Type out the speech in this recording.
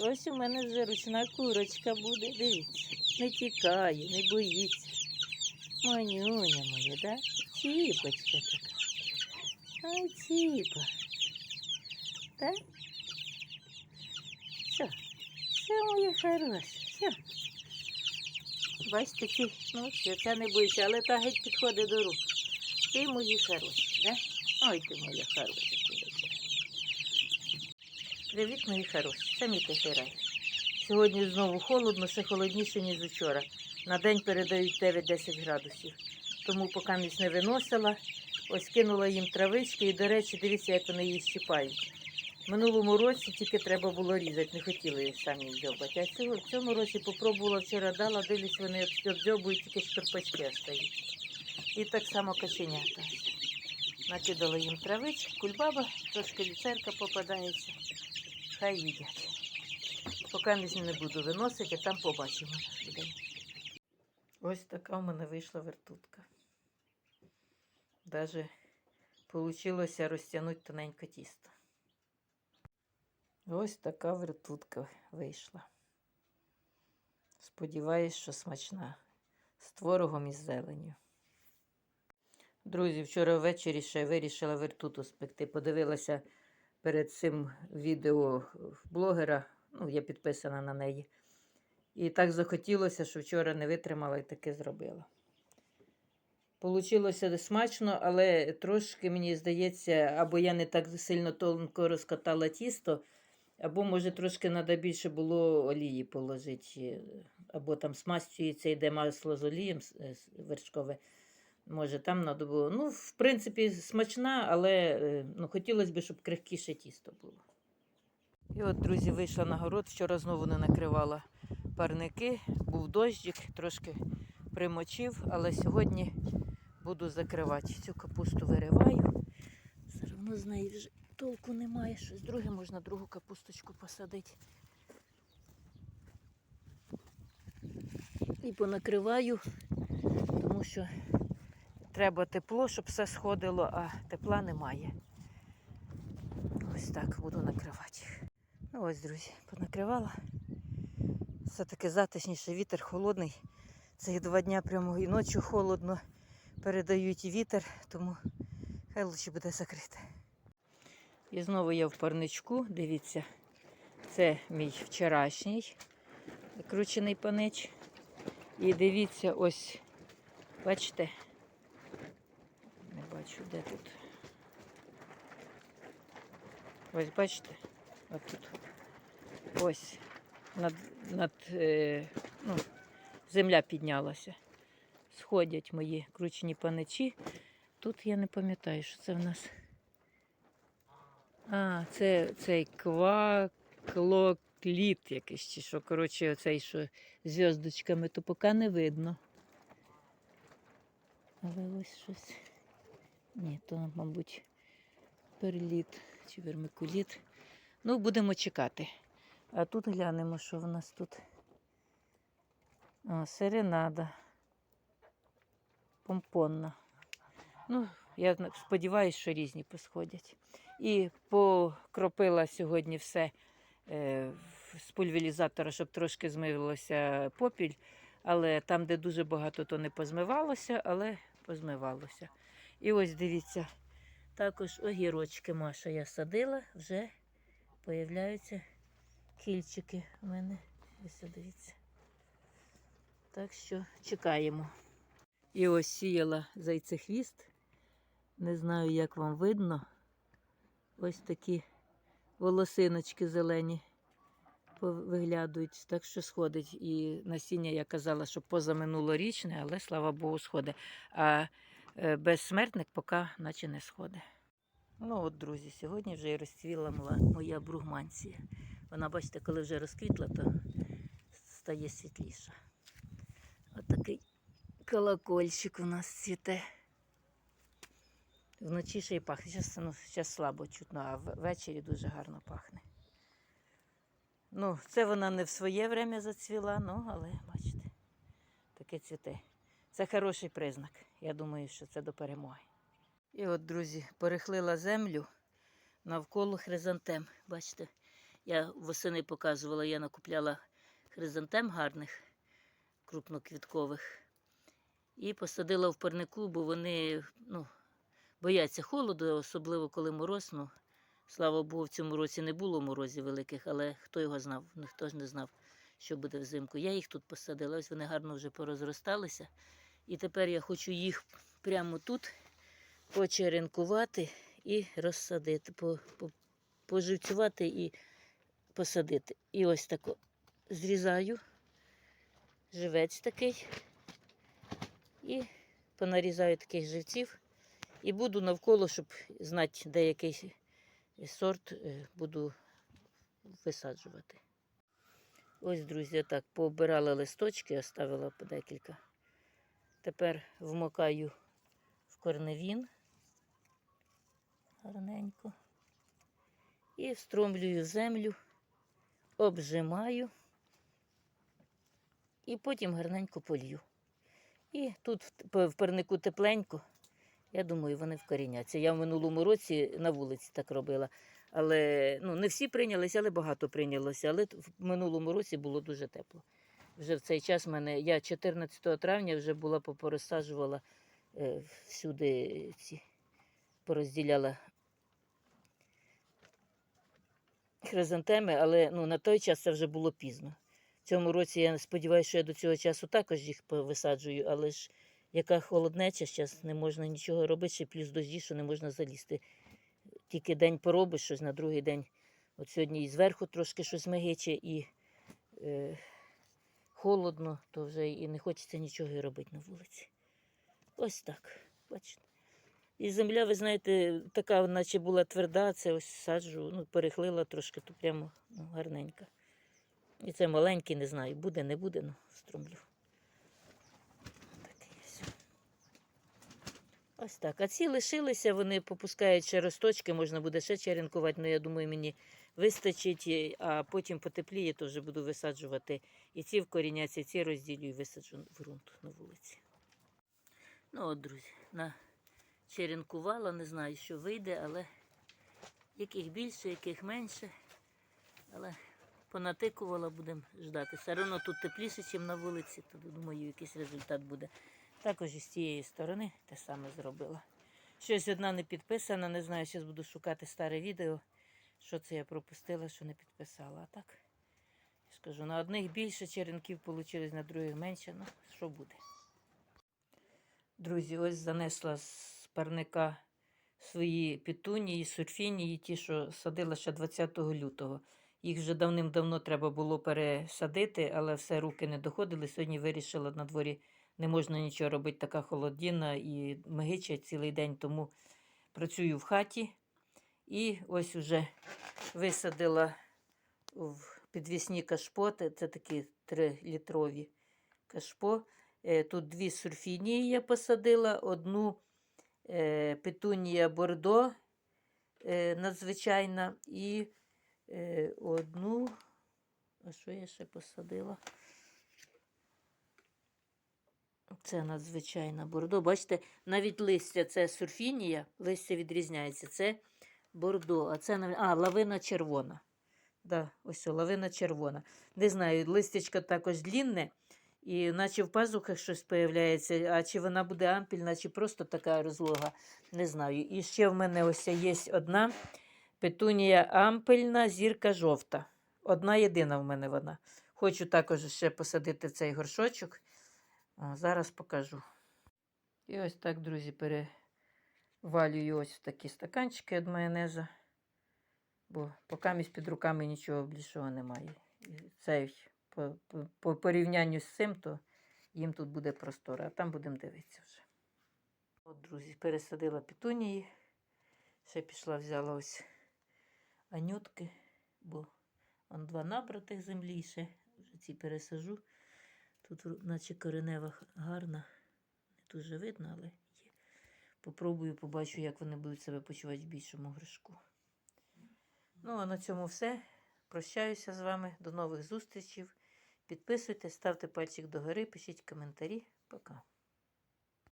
Ось у мене вже ручна курочка буде, дивіться. Не тікає, не боїться. Манюня моя, да? Ціпочка така. Ай, ціпа. Так? Все, все моє хороше, все. Бачите, ці, ну, ця не боїться, але та геть підходить до рук. Ти мої хороші, да? Ой, ти моя хороша. Привіт, мої хороші, самі тихирай. Сьогодні знову холодно, ще холодніше, ніж вчора. На день передають 9-10 градусів. Тому поки ніч не виносила, ось кинула їм травички і, до речі, дивіться, як вони її щипають. Минулому році тільки треба було різати, не хотіли самі дзьобати. А цього, в цьому році попробувала вчора дала, дивлюсь, вони дзьобують, тільки шкарпачки остають. І так само каченята. Накидала їм травички, кульбаба, трошки люцерка попадається. Хай їдять. Поки не буду виносити, а там побачимо. Ось така в мене вийшла вертутка. Даже вийшло розтягнути тоненьке тісто. Ось така вертутка вийшла. Сподіваюсь, що смачна. З творогом і з зеленню. Друзі, вчора ввечері ще вирішила вертуту спекти. Подивилася перед цим відео блогера, ну, я підписана на неї. І так захотілося, що вчора не витримала і таке зробила. Получилося смачно, але трошки, мені здається, або я не так сильно тонко розкатала тісто, або, може, трошки треба більше було олії положити, або там смастюється, йде масло з олієм с- вершкове. Може, там треба було. Ну, в принципі, смачна, але е, ну, хотілося б, щоб крихкіше тісто було. І от, друзі, вийшла на город. Вчора знову не накривала парники, був дощик, трошки примочив, але сьогодні буду закривати. Цю капусту вириваю. Все одно з неї вже толку немає. Щось друге можна другу капусточку посадити. І понакриваю, тому що треба тепло, щоб все сходило, а тепла немає. Ось так буду накривати. Ну ось, друзі, понакривала. Все-таки затишніше, вітер холодний. Цих два дня прямо і ночі холодно. Передають і вітер, тому хай лучше буде закрите. І знову я в парничку. Дивіться, це мій вчорашній кручений панич. І дивіться, ось, бачите, де тут. Ось бачите, от тут. Ось над, над е, ну, земля піднялася. Сходять мої кручені паничі. Тут я не пам'ятаю, що це в нас. А, це цей кваклокліт якийсь, чи що, коротше, оцей, що зв'язочками, то поки не видно. Але ось щось. Ні, то, мабуть, перліт чи вермикуліт. Ну, будемо чекати. А тут глянемо, що в нас тут. О, серенада. Помпонна. Ну, я сподіваюся, що різні посходять. І покропила сьогодні все е, з пульверізатора, щоб трошки змивалося попіль. Але там, де дуже багато, то не позмивалося, але позмивалося. І ось дивіться, також огірочки Маша я садила, вже появляються кільчики у мене. Ось дивіться. Так що чекаємо. І ось сіяла зайцехвіст. Не знаю, як вам видно. Ось такі волосиночки зелені виглядають, так що сходить. І насіння я казала, що позаминулорічне, але слава Богу, сходить. А безсмертник поки наче не сходить. Ну от, друзі, сьогодні вже і розцвіла моя, бругманція. Вона, бачите, коли вже розквітла, то стає світліша. Отакий колокольчик у нас цвіте. Вночі ще й пахне. Зараз, ну, зараз слабо чутно, а ввечері дуже гарно пахне. Ну, це вона не в своє время зацвіла, ну, але бачите, таке цвіте. Це хороший признак. Я думаю, що це до перемоги. І от, друзі, перехлила землю навколо хризантем. Бачите, Я восени показувала, я накупляла хризантем гарних, крупноквіткових. І посадила в парнику, бо вони ну, бояться холоду, особливо коли мороз. Ну, слава Богу, в цьому році не було морозів великих, але хто його знав? Ніхто ж не знав, що буде взимку. Я їх тут посадила, ось вони гарно вже порозросталися. І тепер я хочу їх прямо тут почеренкувати і розсадити, по, по, поживцювати і посадити. І ось тако зрізаю живець такий і понарізаю таких живців. І буду навколо, щоб знати, де який сорт е, буду висаджувати. Ось, друзі, так пообирала листочки, оставила по декілька. Тепер вмокаю в корневін гарненько. І встромлюю землю, обжимаю і потім гарненько полью. І тут в парнику тепленько. Я думаю, вони вкоріняться. Я в минулому році на вулиці так робила. Але ну, не всі прийнялися, але багато прийнялося. Але в минулому році було дуже тепло. Вже в цей час мене, я 14 травня вже була попорозсаджувала е, всюди ці, порозділяла хризантеми, але ну, на той час це вже було пізно. В цьому році я сподіваюся, що я до цього часу також їх повисаджую, але ж яка холоднеча, зараз не можна нічого робити, ще плюс дожді, що не можна залізти. Тільки день поробиш щось на другий день. От сьогодні і зверху трошки щось мигиче, і е, холодно, то вже і не хочеться нічого і робити на вулиці. Ось так. Бачите. І земля, ви знаєте, така, наче була тверда, це ось саджу, ну, перехлила трошки, то прямо ну, гарненька. І це маленький, не знаю, буде, не буде, ну, стромлю. Таке ось. Ось так. А ці лишилися, вони попускають ще росточки, можна буде ще черенкувати, але я думаю, мені вистачить, а потім потепліє, то вже буду висаджувати. І ці вкоріняться, і ці розділю і висаджу в ґрунт на вулиці. Ну от, друзі, на черенкувала, не знаю, що вийде, але яких більше, яких менше. Але понатикувала, будемо ждати. Все одно тут тепліше, ніж на вулиці, то думаю, якийсь результат буде. Також і з цієї сторони те саме зробила. Щось одна не підписана, не знаю, зараз буду шукати старе відео, що це я пропустила, що не підписала. А так, я скажу, на одних більше черенків вийшло, на других менше. Ну, що буде. Друзі, ось занесла з парника свої петунії, сурфінії, ті, що садила ще 20 лютого. Їх вже давним-давно треба було пересадити, але все руки не доходили. Сьогодні вирішила на дворі не можна нічого робити, така холодіна і мигича цілий день, тому працюю в хаті. І ось уже висадила в підвісні кашпоти. Це такі 3-літрові кашпо. Е, Тут дві сурфінії я посадила, одну е, петунія бордо е, надзвичайна і одну. А що я ще посадила? Це надзвичайна бордо. Бачите, навіть листя це сурфінія, листя відрізняється. Це бордо, а це а, лавина червона. Да, ось о, лавина червона. Не знаю, листячко також длінне, і наче в пазухах щось появляється, а чи вона буде ампільна, чи просто така розлога, не знаю. І ще в мене ось є одна петунія ампельна, зірка жовта. Одна єдина в мене вона. Хочу також ще посадити цей горшочок. О, зараз покажу. І ось так, друзі, перевалюю ось в такі стаканчики від майонеза. Бо поки під руками нічого більшого немає. І Цей по, по, по порівнянню з цим, то їм тут буде простора, а там будемо дивитися вже. От, друзі, пересадила петунії. Ще пішла, взяла ось анютки, бо он два набратих землі, ще вже ці пересажу. Тут наче коренева гарна, не дуже видно, але є. Попробую, побачу, як вони будуть себе почувати в більшому гришку. Ну, а на цьому все. Прощаюся з вами. До нових зустрічей. Підписуйтесь, ставте пальчик догори, пишіть коментарі. Пока.